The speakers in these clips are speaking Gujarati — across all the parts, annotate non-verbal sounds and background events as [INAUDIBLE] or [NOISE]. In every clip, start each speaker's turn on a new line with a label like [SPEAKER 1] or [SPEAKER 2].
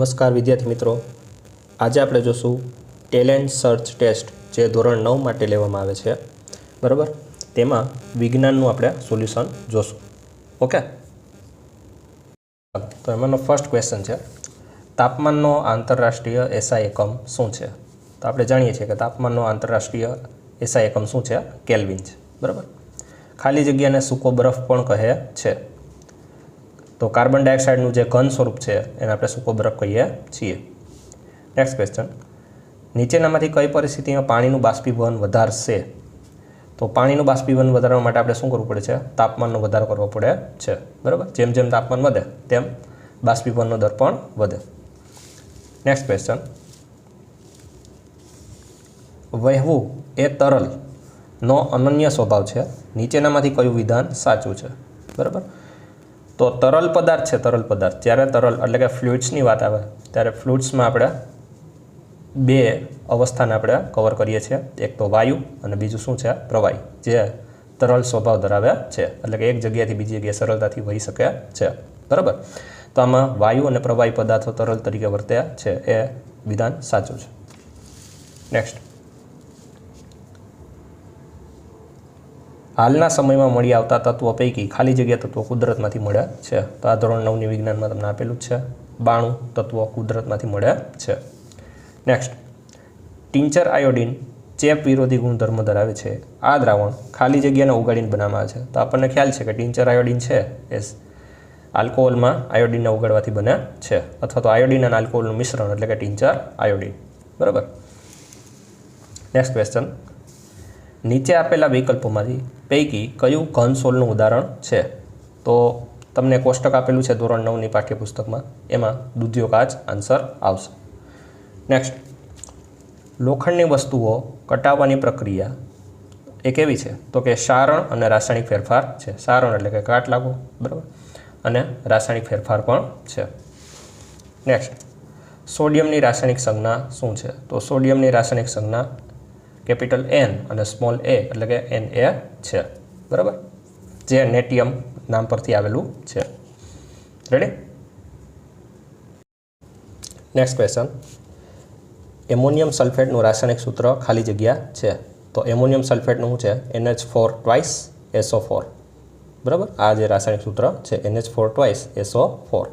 [SPEAKER 1] નમસ્કાર વિદ્યાર્થી મિત્રો. આજે આપણે જોશું ટેલેન્ટ સર્ચ ટેસ્ટ જે ધોરણ નવ માટે લેવામાં આવે છે. બરાબર? તેમાં વિજ્ઞાનનું આપણે સોલ્યુશન જોશું. ઓકે? તો એમાંનો ફર્સ્ટ ક્વેશ્ચન છે. તાપમાનનો આંતરરાષ્ટ્રીય એસઆઈ એકમ શું છે? તો આપણે જાણીએ છીએ કે તાપમાનનો આંતરરાષ્ટ્રીય એસઆઈ એકમ શું છે? કેલ્વિન છે. બરાબર? ખાલી જગ્યાને સૂકો બરફ પણ કહે છે. તો કાર્બન ડાયોક્સાઇડનું જે ઘન સ્વરૂપ છે, એને આપણે સૂકો બરફ કહીએ છીએ. નેક્સ્ટ ક્વેશ્ચન નીચેનામાંથી કઈ પરિસ્થિતિમાં પાણીનું બાષ્પીભવન વધારશે? તો પાણીનું બાષ્પીભવન વધારવા માટે આપણે શું કરવું પડે છે? તાપમાનનો વધારો કરવો પડે છે. બરાબર? જેમ જેમ તાપમાન વધે, તેમ બાષ્પીભવનનો દર પણ વધે. નેક્સ્ટ ક્વેશ્ચન વહેવું એ તરલનો અનન્ય સ્વભાવ છે. નીચેનામાંથી કયું વિધાન સાચું છે? બરાબર? તો તરલ પદાર્થ છે, તરલ પદાર્થ. જ્યારે તરલ એટલે કે ફ્લુઇડ્સની વાત આવે, ત્યારે ફ્લુઇડ્સમાં આપણે બે અવસ્થાને આપણે કવર કરીએ છીએ. એક તો વાયુ અને બીજું શું છે, પ્રવાહી, જે તરલ સ્વભાવ ધરાવે છે. એટલે કે એક જગ્યાએથી બીજી જગ્યાએ સરળતાથી વહી શકે છે. બરાબર? તો આમાં વાયુ અને પ્રવાહી પદાર્થો તરલ તરીકે વર્ત્યા છે. એ વિધાન સાચું છે. નેક્સ્ટ હાલના સમયમાં મળી આવતા તત્વો પૈકી ખાલી જગ્યા તત્વો કુદરતમાંથી મળ્યા છે. તો આ ધોરણ નવની વિજ્ઞાનમાં તમને આપેલું છે. બાણું તત્વો કુદરતમાંથી મળ્યા છે. નેક્સ્ટ ટિંચર આયોડિન ચેપ વિરોધી ગુણધર્મ ધરાવે છે. આ દ્રાવણ ખાલી જગ્યાને ઉગાડીને બનાવવામાં આવે છે. તો આપણને ખ્યાલ છે કે ટિંચર આયોડિન છે? એ આલ્કોહોલમાં આયોડિનને ઉગાડવાથી બને છે. અથવા તો આયોડિન અને આલ્કોહોલનું મિશ્રણ એટલે કે ટિંચર આયોડિન બરાબર? નેક્સ્ટ ક્વેશ્ચન નીચે આપેલા વિકલ્પોમાંથી પૈકી કયું ઘનસોલનું ઉદાહરણ છે? તો તમને કોષ્ટક આપેલું છે ધોરણ નવની પાઠ્યપુસ્તકમાં. એમાં દૂધિયો કાચ આન્સર આવશે. નેક્સ્ટ લોખંડની વસ્તુઓ કટાવવાની પ્રક્રિયા એ કેવી છે? તો કે સારણ અને રાસાયણિક ફેરફાર છે. સારણ એટલે કે કાટ લાગવો, બરાબર? અને રાસાયણિક ફેરફાર પણ છે. નેક્સ્ટ સોડિયમની રાસાયણિક સંજ્ઞા શું છે? તો સોડિયમની રાસાયણિક સંજ્ઞા કેપિટલ એન અને સ્મોલ એ એટલે કે એન એ છે. બરાબર? જે નેટિયમ નામ પરથી આવેલું છે. રેડી નેક્સ્ટ ક્વેશ્ચન એમોનિયમ સલ્ફેટનું રાસાયણિક સૂત્ર ખાલી જગ્યા છે. તો એમોનિયમ સલ્ફેટનું છે? NH four twice SO four બરાબર? આ જે રાસાયણિક સૂત્ર છે NH four twice SO four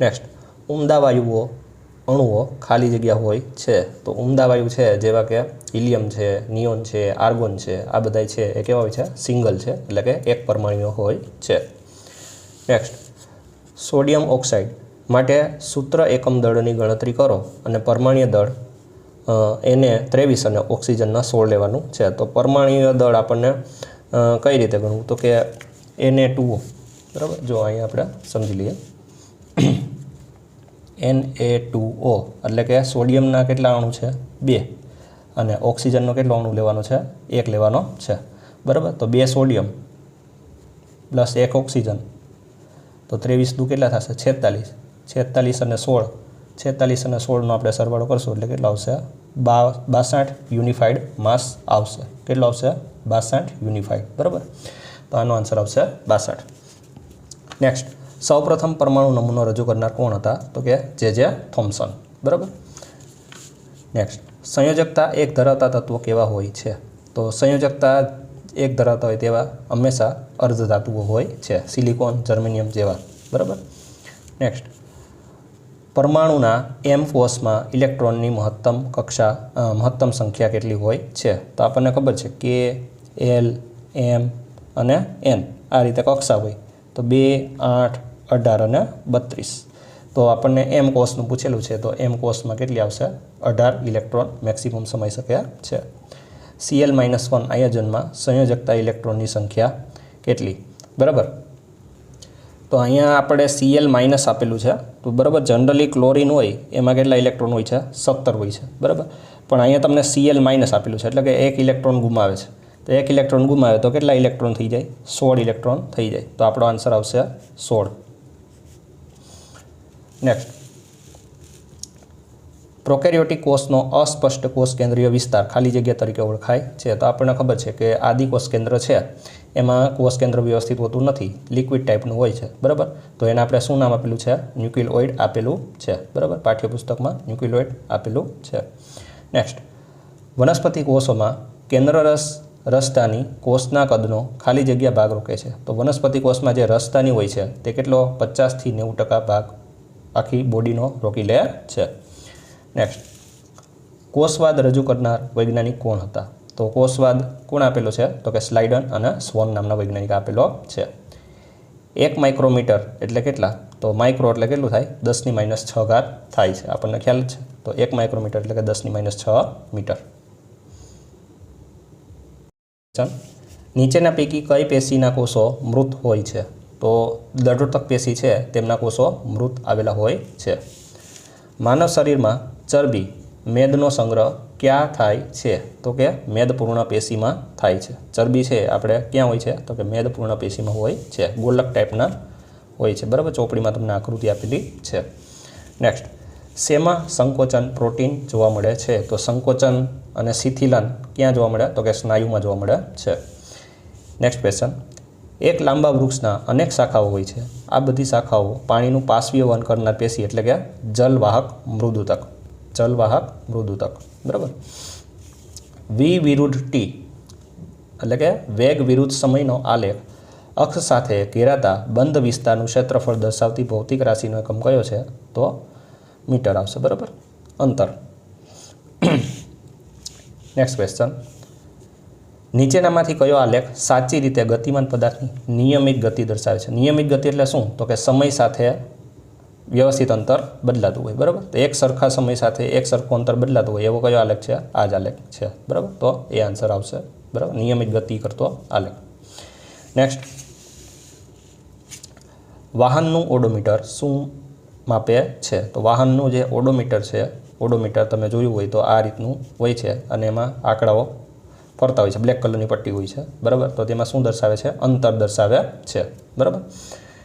[SPEAKER 1] next ઉમદા વાયુઓ અણુઓ ખાલી જગ્યા હોય છે. તો ઉમદા વાયુ છે, જેવા કે હિલિયમ છે, નિયોન છે, આર્ગોન છે, આ બધા છે. એ કેવા હોય છે? સિંગલ છે, એટલે કે એક પરમાણુઓ હોય છે. નેક્સ્ટ સોડિયમ ઓક્સાઇડ માટે સૂત્ર એકમ દળની ગણતરી કરો અને પરમાણીય દળ એને ત્રેવીસ અને ઓક્સિજનના સોળ લેવાનું છે. તો પરમાણીય દળ આપણને કઈ રીતે ગણવું? તો કે એને ટુ. બરાબર? જો અહીંયા આપણે સમજી લઈએ. એન એ ટુ ઓ એટલે કે સોડિયમના કેટલા અણુ છે? બે. અને ઓક્સિજનનો કેટલો અણુ લેવાનો છે? એક લેવાનો છે. બરાબર? તો બે સોડિયમ પ્લસ એક ઓક્સિજન. તો ત્રેવીસ દુ કેટલા થશે? છેતાલીસ. છેતાલીસ અને સોળ. છેતાલીસ અને સોળનો આપણે સરવાળો કરશું એટલે કેટલો આવશે? બા, બાસઠ યુનિફાઈડ માસ આવશે. કેટલો આવશે? બાસઠ યુનિફાઈડ. બરાબર? તો આનો આન્સર આવશે બાસઠ. નેક્સ્ટ. સૌપ્રથમ પરમાણુ નમૂનો રજૂ કરનાર કોણ હતા? તો કે જે જે થોમ્સન બરાબર? નેક્સ્ટ સંયોજકતા એક ધરાવતા તત્વો કેવા હોય છે? તો સંયોજકતા એક ધરાવતા હોય તેવા હંમેશા અર્ધધાતુઓ હોય છે. સિલિકોન, જર્મેનિયમ જેવા. બરાબર? નેક્સ્ટ પરમાણુના એમ કોષમાં ઇલેક્ટ્રોનની મહત્તમ કક્ષા મહત્તમ સંખ્યા કેટલી હોય છે? તો આપણને ખબર છે કે એલ એમ અને એન આ રીતે કક્ષા હોય. તો બે, આઠ અઢાર અને બત્રીસ. તો આપણને એમ કોસનું પૂછેલું છે, તો એમ કોષમાં કેટલી આવશે? અઢાર ઇલેક્ટ્રોન મેક્સિમમ સમય શક્યા છે. સીએલ માઇનસ વન આયોજનમાં સંયોજકતા ઇલેક્ટ્રોનની સંખ્યા કેટલી? બરાબર? તો અહીંયા આપણે સીએલ માઇનસ આપેલું છે. તો બરાબર જનરલી ક્લોરિન હોય, એમાં કેટલા ઇલેક્ટ્રોન હોય છે? સત્તર હોય છે. બરાબર? પણ અહીંયા તમને સીએલ માઇનસ આપેલું છે, એટલે કે એક ઇલેક્ટ્રોન ગુમાવે છે. તો એક ઇલેક્ટ્રોન ગુમાવે તો કેટલા ઇલેક્ટ્રોન થઈ જાય? સોળ ઇલેક્ટ્રોન થઈ જાય. તો આપણો આન્સર આવશે સોળ. નેક્સ્ટ પ્રોકેરિયોટિક કોષનો અસ્પષ્ટ કોષ કેન્દ્રીય વિસ્તાર ખાલી જગ્યા તરીકે ઓળખાય છે. તો આપણને ખબર છે કે આદિ કોષ કેન્દ્ર છે. એમાં કોષ કેન્દ્ર વ્યવસ્થિત હોતું નથી. લિક્વિડ ટાઈપનું હોય છે. બરાબર? તો એને આપણે શું નામ આપેલું છે? ન્યુક્લિઓઇડ આપેલું છે. બરાબર? પાઠ્યપુસ્તકમાં ન્યુક્લિઓઇડ આપેલું છે. નેક્સ્ટ વનસ્પતિ કોષોમાં કેન્દ્રરસ રસ્તાની કોષના કદનો ખાલી જગ્યા ભાગ રોકે છે. તો વનસ્પતિ કોષમાં જે રસ્તાની હોય છે, તે કેટલો? પચાસથી નેવું ટકા ભાગ આખી બોડીનો રોકી લે છે. નેક્સ્ટ કોષવાદ રજૂ કરનાર વૈજ્ઞાનિક કોણ હતા? તો કોષવાદ કોણ આપેલો છે? તો કે સ્લાઇડન અને સ્વોન નામના વૈજ્ઞાનિક આપેલો છે. એક માઇક્રોમીટર એટલે કેટલા? તો માઇક્રો એટલે કેટલું થાય? દસની માઇનસ છ ઘાત થાય છે. આપણને ખ્યાલ છે? તો એક માઇક્રોમીટર એટલે કે દસની માઇનસ છ મીટર. નીચેના પૈકી કઈ પેશીના કોષો મૃત હોય છે? તો દળોતક પેશી છે, તેમના કોષો મૃત આવેલા હોય છે. માનવ શરીરમાં ચરબી, મેદનો સંગ્રહ ક્યાં થાય છે? તો કે મેદપૂર્ણ પેશીમાં થાય છે. ચરબી છે, આપણે ક્યાં હોય છે? તો કે મેદપૂર્ણ પેશીમાં હોય છે. ગોલક ટાઈપના હોય છે. બરાબર? ચોપડીમાં તમને આકૃતિ આપેલી છે. નેક્સ્ટ શેમાં સંકોચન પ્રોટીન જોવા મળે છે? તો સંકોચન અને શિથિલન ક્યાં જોવા મળે? તો કે સ્નાયુમાં જોવા મળે છે. નેક્સ્ટ ક્વેશ્ચન એક લાંબા વૃક્ષના અનેક શાખાઓ હોય છે. આ બધી શાખાઓ પાણીનું પાશ્વીય વહન કરનાર પેશી એટલે કે જલવાહક મૃદુતક. જલવાહક મૃદુતક. બરાબર? વી વિરુદ્ધ ટી એટલે કે વેગ વિરુદ્ધ સમયનો આલેખ અક્ષ સાથે ઘેરાતા બંધ વિસ્તારનું ક્ષેત્રફળ દર્શાવતી ભૌતિક રાશિનો એકમ કયો છે? તો મીટર આવશે. બરાબર? અંતર. [COUGHS] નેક્સ્ટ ક્વેશ્ચન નીચેનામાંથી કયો આલેખ સાચી રીતે ગતિમાન પદાર્થની નિયમિત ગતિ દર્શાવે છે? નિયમિત ગતિ એટલે શું? તો કે સમય સાથે વ્યવસ્થિત અંતર બદલાતું હોય, બરાબર? તો એક સરખા સમય સાથે એક સરખું અંતર બદલાતું હોય, એવો કયો આલેખ છે? આ જ આલેખ છે, બરાબર? તો એ આન્સર આવશે, બરાબર? નિયમિત ગતિ કરતો આલેખ. નેક્સ્ટ વાહનનું ઓડોમીટર શું માપે છે? તો વાહનનું જે ઓડોમીટર છે, ઓડોમીટર તમે જોયું હોય તો આ રીતનું હોય છે અને એમાં આંકડાઓ ફરતા હોય છે. બ્લેક કલરની પટ્ટી હોય છે. બરાબર? તો તેમાં શું દર્શાવે છે? અંતર દર્શાવે છે. બરાબર?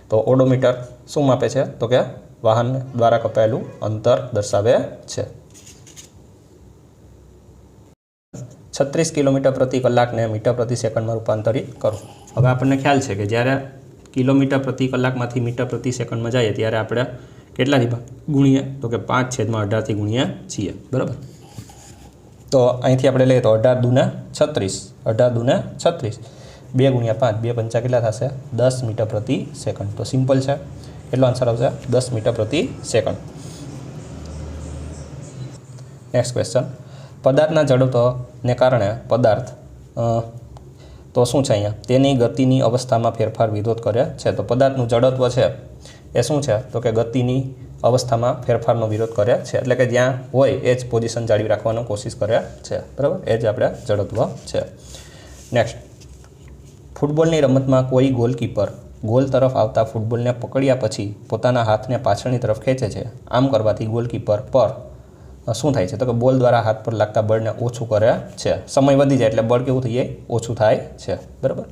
[SPEAKER 1] તો ઓડોમીટર શું માપે છે? તો કે વાહન દ્વારા કપાયેલું અંતર દર્શાવે છે. છત્રીસ કિલોમીટર પ્રતિ કલાકને મીટર પ્રતિ સેકન્ડમાં રૂપાંતરિત કરો. હવે આપણને ખ્યાલ છે કે જ્યારે કિલોમીટર પ્રતિ કલાકમાંથી મીટર પ્રતિ સેકન્ડમાં જઈએ, ત્યારે આપણે કેટલાથી ગુણીએ તો કે પાંચ છેદમાં અઢારથી ગુણીએ છીએ. બરાબર? તો અહીંથી આપણે લઈએ તો અઢાર દુના છત્રીસ. અઢાર દુના છત્રીસ. બે ગુણ્યા પાંચ, બે પંચા કેટલા થશે? દસ મીટર પ્રતિ સેકન્ડ. તો સિમ્પલ છે. એટલો આન્સર આવશે? દસ મીટર પ્રતિ સેકન્ડ. નેક્સ્ટ ક્વેશ્ચન પદાર્થના ઝડપને કારણે પદાર્થ તો શું છે અહીંયા? તેની ગતિની અવસ્થામાં ફેરફાર વિરોધ કરે છે. તો પદાર્થનું જડત્વ છે એ શું છે? તો કે ગતિની અવસ્થામાં ફેરફારનો વિરોધ કર્યા છે. એટલે કે જ્યાં હોય એ જ પોઝિશન જાળવી રાખવાનો કોશિશ કર્યા છે. બરાબર? એ જ આપણે જડત્વ છે. નેક્સ્ટ ફૂટબોલની રમતમાં કોઈ ગોલકીપર ગોલ તરફ આવતા ફૂટબોલને પકડ્યા પછી પોતાના હાથને પાછળની તરફ ખેંચે છે. આમ કરવાથી ગોલકીપર પર શું થાય છે? તો કે બોલ દ્વારા હાથ પર લાગતા બળને ઓછું કરે છે. સમય વધી જાય એટલે બળ કેવું થઈ જાય? ઓછું થાય છે. બરાબર?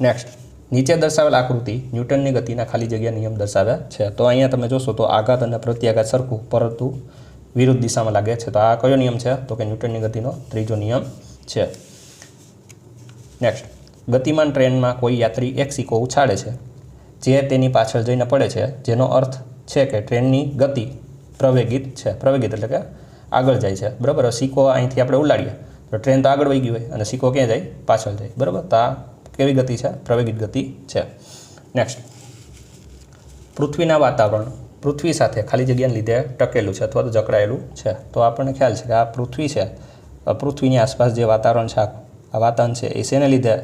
[SPEAKER 1] નેક્સ્ટ નીચે દર્શાવેલ આકૃતિ ન્યૂટનની ગતિના ખાલી જગ્યા નિયમ દર્શાવે છે. તો અહીંયા તમે જોશો તો આઘાત અને પ્રત્યાઘાત સરખું પરંતુ વિરુદ્ધ દિશામાં લાગે છે. તો આ કયો નિયમ છે? તો કે ન્યૂટનની ગતિનો ત્રીજો નિયમ છે. નેક્સ્ટ ગતિમાન ટ્રેનમાં કોઈ યાત્રી એક સિક્કો ઉછાળે છે, જે તેની પાછળ જઈને પડે છે, જેનો અર્થ છે કે ટ્રેનની ગતિ પ્રવેગિત છે. પ્રવેગિત એટલે કે આગળ જાય છે. બરાબર? સિક્કો અહીંથી આપણે ઉલાડીએ તો ટ્રેન તો આગળ વહી ગઈ હોય અને સિક્કો ક્યાં જાય? પાછળ જાય. બરાબર? તો આ કેવી ગતિ છે? પ્રવેગિત ગતિ છે. નેક્સ્ટ પૃથ્વીના વાતાવરણ પૃથ્વી સાથે ખાલી જગ્યાને લીધે ટકેલું છે અથવા તો જકડાયેલું છે. તો આપણને ખ્યાલ છે કે આ પૃથ્વી છે. પૃથ્વીની આસપાસ જે વાતાવરણ છે, આ વાતાવરણ છે એ શેને લીધે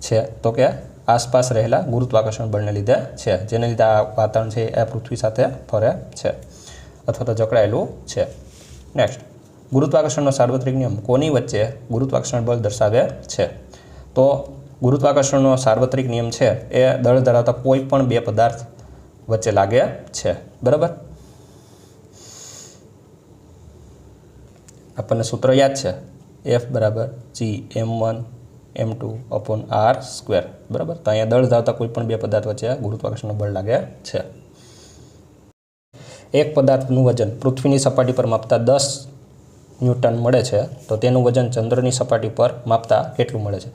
[SPEAKER 1] છે? તો કે આસપાસ રહેલા ગુરુત્વાકર્ષણ બળને લીધે છે. જેને લીધે આ વાતાવરણ છે એ પૃથ્વી સાથે ફરે છે અથવા તો જકડાયેલું છે. નેક્સ્ટ ગુરુત્વાકર્ષણનો સાર્વત્રિક નિયમ કોની વચ્ચે ગુરુત્વાકર્ષણ બળ દર્શાવે છે? તો ગુરુત્વાકર્ષણનો સાર્વત્રિક નિયમ છે, એ દળ ધરાવતા કોઈ પણ બે પદાર્થ વચ્ચે લાગે છે. બરાબર? આપણને સૂત્ર યાદ છે એફ બરાબર G M one M two upon R square બરાબર? તો અહીંયા દળ ધરાવતા કોઈ પણ બે પદાર્થ વચ્ચે ગુરુત્વાકર્ષણનો બળ લાગે છે. એક પદાર્થનું વજન પૃથ્વીની સપાટી પર માપતા દસ ન્યૂટન મળે છે, તો તેનું વજન ચંદ્રની સપાટી પર માપતા કેટલું મળે છે?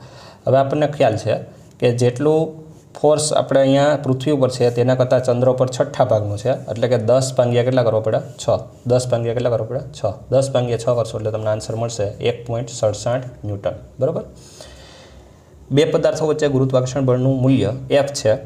[SPEAKER 1] હવે આપણને ખ્યાલ છે કે જેટલું ફોર્સ આપણે અહીંયા પૃથ્વી ઉપર છે, તેના કરતાં ચંદ્ર ઉપર છઠ્ઠા ભાગનું છે. એટલે કે દસ ભાંગ્યા કેટલા કરવો પડે? છ. દસ ભાંગ્યા કેટલા કરવો પડે? છ. દસ ભાંગ્યા છ કરશો એટલે તમને આન્સર મળશે એક પોઈન્ટ સડસઠ ન્યૂટન. બરાબર? બે પદાર્થો વચ્ચે ગુરુત્વાકર્ષણ બળનું મૂલ્ય એફ છે.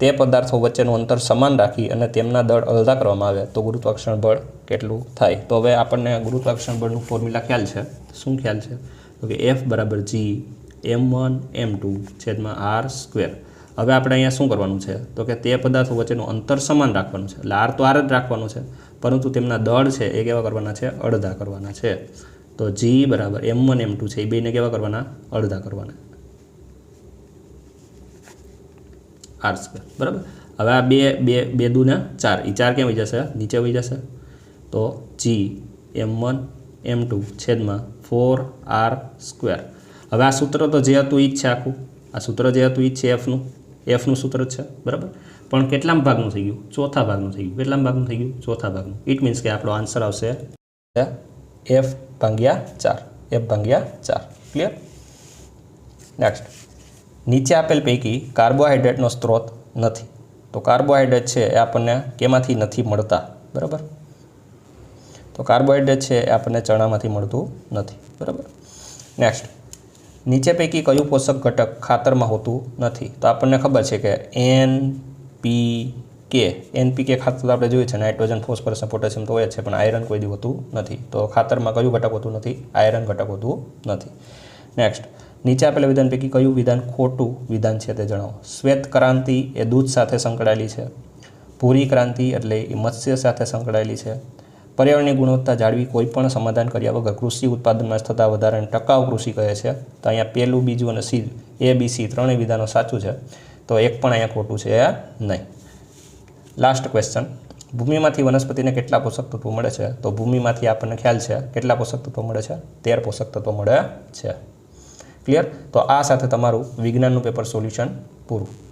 [SPEAKER 1] તે પદાર્થો વચ્ચેનું અંતર સમાન રાખી અને તેમના દળ અલગા કરવામાં આવે તો ગુરુત્વાકર્ષણ બળ કેટલું થાય? તો હવે આપણને ગુરુત્વાકર્ષણ બળનું ફોર્મ્યુલા ખ્યાલ છે. શું ખ્યાલ છે? તો કે એફ બરાબર G M one, M two છેદમાં આર સ્ક્વેર. હવે આપણે અહીંયા શું કરવાનું છે? તો કે તે પદાર્થો વચ્ચેનું અંતર સમાન રાખવાનું છે. એટલે આર તો આર જ રાખવાનું છે, પરંતુ તેમના દળ છે એ કેવા કરવાના છે? અડધા કરવાના છે. તો જી બરાબર એમ વન, એમ ટુ છે, એ બેને કેવા કરવાના? અડધા કરવાના. R square. બરાબર? હવે આ બે બે બે દુને ચાર. એ ચાર કેમ વહી જશે? નીચે વહી જશે. તો G M one, M two છેદમાં ફોર આર સ્ક્વેર. હવે આ સૂત્ર તો જે હતું એ જ છે આખું. આ સૂત્ર જે હતું એ જ છે એફનું એફનું સૂત્ર છે, બરાબર? પણ કેટલામ ભાગનું થઈ ગયું? ચોથા ભાગનું થઈ ગયું. કેટલામ ભાગનું થઈ ગયું? ચોથા ભાગનું. ઇટ મીન્સ કે આપણો આન્સર આવશે એફ ભાંગ્યા ચાર. એફ ભાંગ્યા ચાર. ક્લિયર નેક્સ્ટ નીચે આપેલ પૈકી કાર્બોહાઈડ્રેટનો સ્ત્રોત નથી. તો કાર્બોહાઈડ્રેટ છે એ આપણને કેમાંથી નથી મળતા, બરાબર? તો કાર્બોહાઈડ્રેટ છે એ આપણને ચણામાંથી મળતું નથી, બરાબર? નેક્સ્ટ નીચે પૈકી કયું પોષક ઘટક ખાતરમાં હોતું નથી? તો આપણને ખબર છે કે એન પી કે એનપીકે ખાતર આપણે જોઈએ છે, નાઇટ્રોજન, ફોસ્ફરસ પોટેશિયમ તો હોય છે, પણ આયરન કોઈ દી હોતું નથી. તો ખાતરમાં કયું ઘટક હોતું નથી? આયરન ઘટક હોતું નથી. નેક્સ્ટ નીચે આપેલા વિધાન પૈકી કયું વિધાન ખોટું વિધાન છે તે જણાવો. શ્વેત ક્રાંતિ એ દૂધ સાથે સંકળાયેલી છે. ભૂરી ક્રાંતિ એટલે એ મત્સ્ય સાથે સંકળાયેલી છે. પર્યાવરણની ગુણવત્તા જાળવી કોઈ પણ સમાધાન કર્યા વગર કૃષિ ઉત્પાદનમાં થતા વધારાને ટકાઉ કૃષિ કહે છે. તો અહીંયા પહેલું, બીજું અને સી, એ, બી, સી ત્રણેય વિધાનો સાચું છે. તો એક પણ અહીંયા ખોટું છે નહીં. લાસ્ટ ક્વેશ્ચન ભૂમિમાંથી વનસ્પતિને કેટલા પોષક તત્વો મળે છે? તો ભૂમિમાંથી આપણને ખ્યાલ છે કેટલા પોષક તત્વો મળે છે? તેર પોષક તત્વો મળે છે. ક્લિયર તો આ સાથે તમારું વિજ્ઞાનનું પેપર સોલ્યુશન પૂરું.